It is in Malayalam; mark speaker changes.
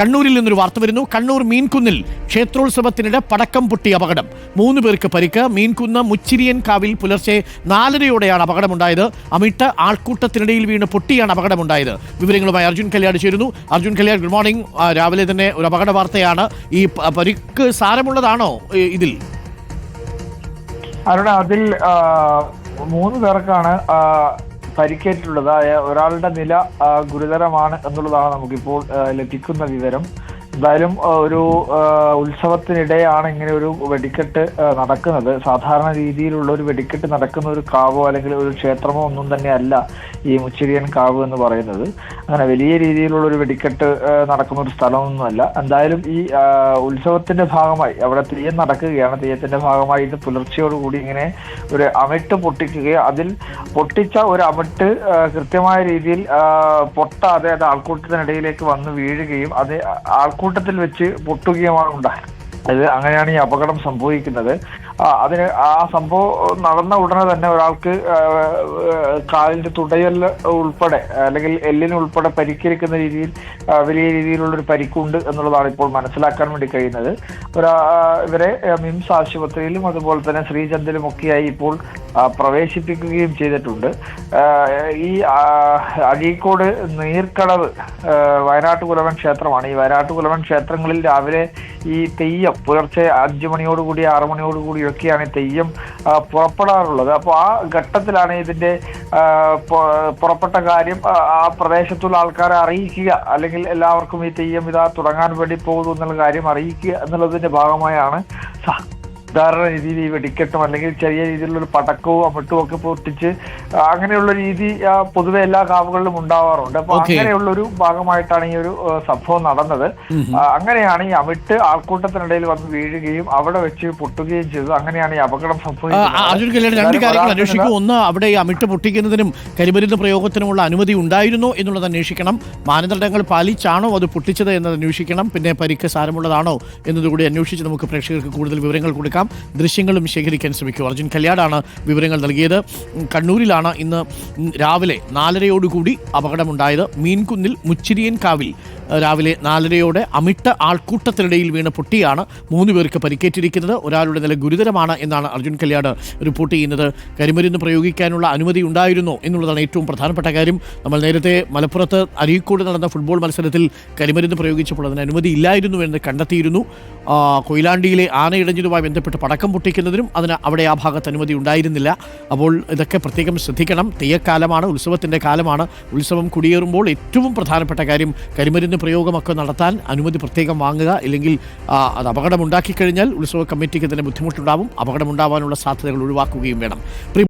Speaker 1: കണ്ണൂരിൽ നിന്നൊരു വാർത്ത വരുന്നു. കണ്ണൂർ മീൻകുന്നിൽ ക്ഷേത്രോത്സവത്തിനിടെ പടക്കം പൊട്ടി അപകടം. മൂന്ന് പേർക്ക് പരിക്ക്. മീൻകുന്ന് മുച്ചിരിയൻ കാവിൽ പുലർച്ചെ നാലരയോടെയാണ് അപകടമുണ്ടായത്. അമിട്ട് ആൾക്കൂട്ടത്തിനിടയിൽ വീണ് പൊട്ടിയാണ് അപകടമുണ്ടായത്. വിവരങ്ങളുമായി അർജുൻ കല്യാട് ചേരുന്നു. അർജുൻ കല്യാട് ഗുഡ് മോർണിംഗ് രാവിലെ തന്നെ ഒരു അപകട വാർത്തയാണ്. ഈ പരിക്ക് സാരമുള്ളതാണോ ഇതിൽ?
Speaker 2: അരുണ അതിൽ മൂന്ന് പേർക്കാണ് പരിക്കേറ്റിട്ടുള്ളത് ഒരാളുടെ നില ഗുരുതരമാണ് എന്നുള്ളതാണ് നമുക്കിപ്പോൾ ലഭിക്കുന്ന വിവരം. എന്തായാലും ഒരു ഉത്സവത്തിനിടെയാണ് ഇങ്ങനെ ഒരു വെടിക്കെട്ട് നടക്കുന്നത്. സാധാരണ രീതിയിലുള്ള ഒരു വെടിക്കെട്ട് നടക്കുന്ന ഒരു കാവോ അല്ലെങ്കിൽ ഒരു ക്ഷേത്രമോ ഒന്നും തന്നെ അല്ല ഈ മുച്ചിരിയൻ കാവ് എന്ന് പറയുന്നത്. അങ്ങനെ വലിയ രീതിയിലുള്ള ഒരു വെടിക്കെട്ട് നടക്കുന്ന ഒരു സ്ഥലമൊന്നുമല്ല. എന്തായാലും ഈ ഉത്സവത്തിന്റെ ഭാഗമായി അവിടെ തെയ്യം നടക്കുകയാണ്. തെയ്യത്തിന്റെ ഭാഗമായി ഇത് പുലർച്ചയോടുകൂടി ഇങ്ങനെ ഒരു അമിട്ട് പൊട്ടിക്കുകയും അതിൽ പൊട്ടിച്ച ഒരു അമിട്ട് കൃത്യമായ രീതിയിൽ പൊട്ടാതെ അത് ആൾക്കൂട്ടത്തിനിടയിലേക്ക് വന്ന് വീഴുകയും അത് ആൾക്കൂട്ടത്തിൽ വെച്ച് പൊട്ടുകയുമാണ് ഉണ്ടായത്. അത് അങ്ങനെയാണ് ഈ അപകടം സംഭവിക്കുന്നത്. അതിന് ആ സംഭവം നടന്ന ഉടനെ തന്നെ ഒരാൾക്ക് കാലിന്റെ തുടയൽ ഉൾപ്പെടെ അല്ലെങ്കിൽ എല്ലിന് ഉൾപ്പെടെ പരിക്കേൽക്കുന്ന രീതിയിൽ വലിയ രീതിയിലുള്ള ഒരു പരിക്കുണ്ട് എന്നുള്ളതാണ് ഇപ്പോൾ മനസ്സിലാക്കാൻ വേണ്ടി കഴിയുന്നത്. ഒരു ഇവരെ മിംസ് ആശുപത്രിയിലും അതുപോലെ തന്നെ ശ്രീചന്ദിലും ഒക്കെയായി ഇപ്പോൾ പ്രവേശിപ്പിക്കുകയും ചെയ്തിട്ടുണ്ട്. ഈ അഴീക്കോട് നീർക്കടവ് വയനാട്ടുകുലവൻ വയനാട്ട് കുലവൻ ക്ഷേത്രമാണ്. ഈ വയനാട്ട് കുലവൻ ക്ഷേത്രങ്ങളിൽ രാവിലെ ഈ തെയ്യം പുലർച്ചെ അഞ്ചു മണിയോടുകൂടി ആറു മണിയോടുകൂടി ഒക്കെയാണ് ഈ തെയ്യം പുറപ്പെടാറുള്ളത്. അപ്പോൾ ആ ഘട്ടത്തിലാണ് ഇതിന്റെ പുറപ്പെട്ട കാര്യം ആ പ്രദേശത്തുള്ള ആൾക്കാരെ അറിയിക്കുക. അല്ലെങ്കിൽ എല്ലാവർക്കും ഈ തെയ്യം ഇതാ തുടങ്ങാൻ വേണ്ടി പോകുന്നു എന്നുള്ള കാര്യം അറിയിക്കുക എന്നുള്ളതിന്റെ ഭാഗമായാണ് സാധാരണ രീതിയിൽ ഈ വെടിക്കെട്ടും അല്ലെങ്കിൽ ചെറിയ രീതിയിലുള്ള ഒരു പടക്കവും അമിട്ടും ഒക്കെ പൊട്ടിച്ച് അങ്ങനെയുള്ള രീതി പൊതുവെ എല്ലാ കാവുകളിലും ഉണ്ടാവാറുണ്ട്. അപ്പൊ. അങ്ങനെയുള്ള ഒരു ഭാഗമായിട്ടാണ് ഈ ഒരു സംഭവം നടന്നത്. അങ്ങനെയാണ് ഈ അമിട്ട് ആൾക്കൂട്ടത്തിനിടയിൽ വന്ന് വീഴുകയും അവിടെ വെച്ച് പൊട്ടുകയും ചെയ്തു അങ്ങനെയാണ് ഈ അപകടം
Speaker 1: സംഭവിച്ചത് രണ്ട് കാര്യങ്ങൾ അന്വേഷിക്കും. ഒന്ന് അവിടെ ഈ അമിട്ട് പൊട്ടിക്കുന്നതിനും കരിമരുന്ന് പ്രയോഗത്തിനുമുള്ള അനുമതി ഉണ്ടായിരുന്നു എന്നുള്ളത് അന്വേഷിക്കണം. മാനദണ്ഡങ്ങൾ പാലിച്ചാണോ അത് പൊട്ടിച്ചത് എന്നത് അന്വേഷിക്കണം. പിന്നെ പരിക്ക് സാരമുള്ളതാണോ എന്നതുകൂടി അന്വേഷിച്ച് നമുക്ക് പ്രേക്ഷകർക്ക് കൂടുതൽ വിവരങ്ങൾ കൊടുക്കാം. ദൃശ്യങ്ങളും ശേഖരിക്കാൻ ശ്രമിക്കും. അർജുൻ കല്യാടാണ് വിവരങ്ങൾ നൽകിയത്. കണ്ണൂരിലാണ് ഇന്ന് രാവിലെ നാലരയോടുകൂടി അപകടമുണ്ടായത്. മീൻകുന്നിൽ മുച്ചിരിയൻ കാവിൽ രാവിലെ നാലരയോടെ അമിട്ട ആൾക്കൂട്ടത്തിനിടയിൽ വീണ് പൊട്ടിയാണ് മൂന്ന് പേർക്ക് പരിക്കേറ്റിരിക്കുന്നത്. ഒരാളുടെ നില ഗുരുതരമാണ് എന്നാണ് അർജുൻ കല്യാട് റിപ്പോർട്ട് ചെയ്യുന്നത്. കരിമരുന്ന് പ്രയോഗിക്കാനുള്ള അനുമതി ഉണ്ടായിരുന്നോ എന്നുള്ളതാണ് ഏറ്റവും പ്രധാനപ്പെട്ട കാര്യം. നമ്മൾ നേരത്തെ മലപ്പുറത്ത് അരീക്കോട് നടന്ന ഫുട്ബോൾ മത്സരത്തിൽ കരിമരുന്ന് പ്രയോഗിച്ചപ്പോൾ അതിന് അനുമതി ഇല്ലായിരുന്നു എന്ന് കണ്ടെത്തിയിരുന്നു. കൊയിലാണ്ടിയിലെ ആനയിടഞ്ഞതുമായി ബന്ധപ്പെട്ട് പടക്കം പൊട്ടിക്കുന്നതിനും അതിന് അവിടെ ആ ഭാഗത്ത് അനുമതി ഉണ്ടായിരുന്നില്ല. അപ്പോൾ ഇതൊക്കെ പ്രത്യേകം ശ്രദ്ധിക്കണം. തെയ്യക്കാലമാണ് ഉത്സവത്തിന്റെ കാലമാണ്. ഉത്സവം കുടിയേറുമ്പോൾ ഏറ്റവും പ്രധാനപ്പെട്ട കാര്യം കരിമരുന്ന് പ്രയോഗമൊക്കെ നടത്താൻ അനുമതി പ്രത്യേകം വാങ്ങുക ഇല്ലെങ്കിൽ അത് അപകടമുണ്ടാക്കി കഴിഞ്ഞാൽ ഉത്സവ കമ്മിറ്റിക്ക് തന്നെ ബുദ്ധിമുട്ടുണ്ടാവും. അപകടമുണ്ടാവാനുള്ള സാധ്യതകൾ ഒഴിവാക്കുകയും വേണം.